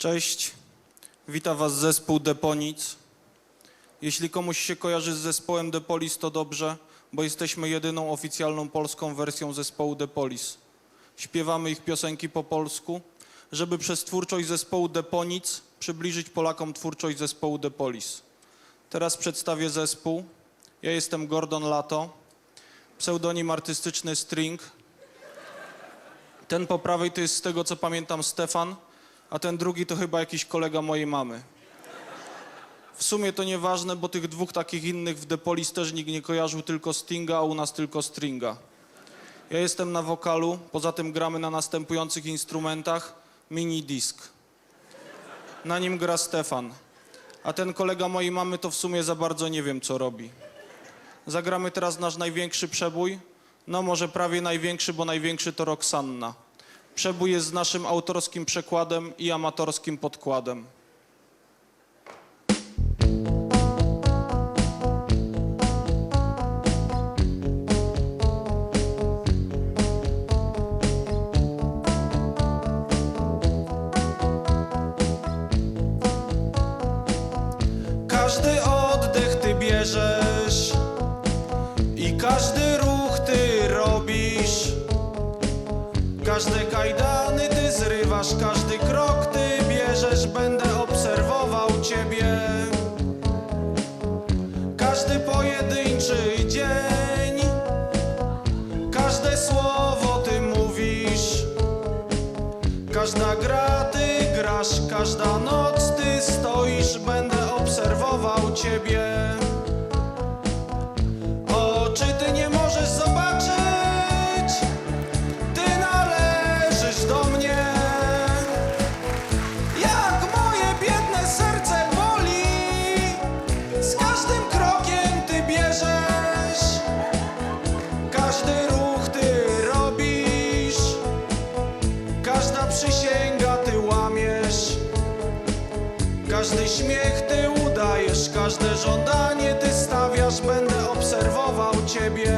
Cześć, witam Was zespół Deponic. Jeśli komuś się kojarzy z zespołem Depolis, to dobrze, bo jesteśmy jedyną oficjalną polską wersją zespołu Depolis. Śpiewamy ich piosenki po polsku, żeby przez twórczość zespołu Deponic przybliżyć Polakom twórczość zespołu Depolis. Teraz przedstawię zespół. Ja jestem Gordon Lato, pseudonim artystyczny String. Ten po prawej to jest z tego co pamiętam Stefan, a ten drugi to chyba jakiś kolega mojej mamy. W sumie to nieważne, bo tych dwóch takich innych w Depolis też nikt nie kojarzył, tylko Stinga, a u nas tylko Stringa. Ja jestem na wokalu, poza tym gramy na następujących instrumentach mini disk. Na nim gra Stefan, a ten kolega mojej mamy to w sumie za bardzo nie wiem co robi. Zagramy teraz nasz największy przebój, no może prawie największy, bo największy to Roxanna. Przebój jest naszym autorskim przekładem i amatorskim podkładem. Każdy Każde kajdany ty zrywasz, każdy krok ty bierzesz, będę obserwował ciebie. Każdy pojedynczy dzień, każde słowo ty mówisz. Każda gra ty grasz, każda noc ty stoisz, będę obserwował ciebie. Oczy ty nie możesz przysięga ty łamiesz, każdy śmiech ty udajesz, każde żądanie ty stawiasz, będę obserwował ciebie.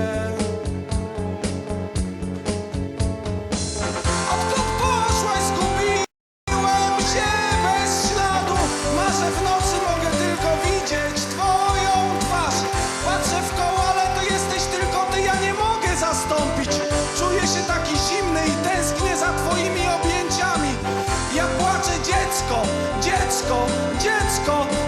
Dziecko, dziecko,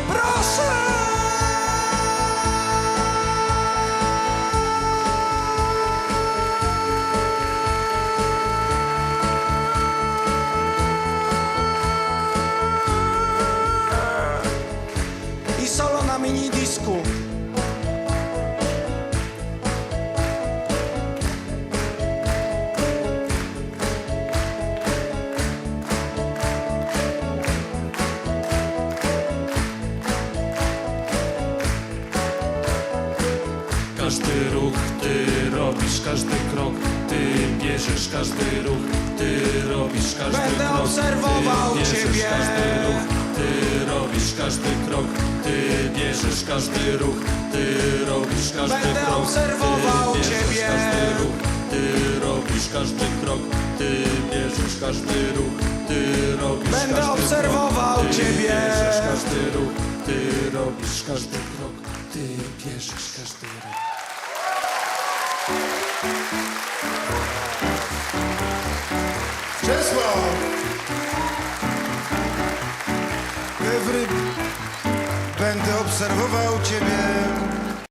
Każdy ruch ty robisz, każdy krok ty bierzesz, każdy ruch ty robisz, każdy Będę krok obserwował ty bierzesz, ciebie. każdy ruch ty robisz, każdy krok ty bierzesz, każdy ruch ty robisz, każdy Będę krok obserwował ty bierzesz, ciebie. każdy ruch ty robisz, każdy krok ty bierzesz, każdy ruch ty robisz, Będę każdy obserwował krok, ty ciebie. bierzesz, każdy ruch ty robisz, każdy krok ty bierzesz, każdy ruch Czesław! Ewry, będę obserwował ciebie.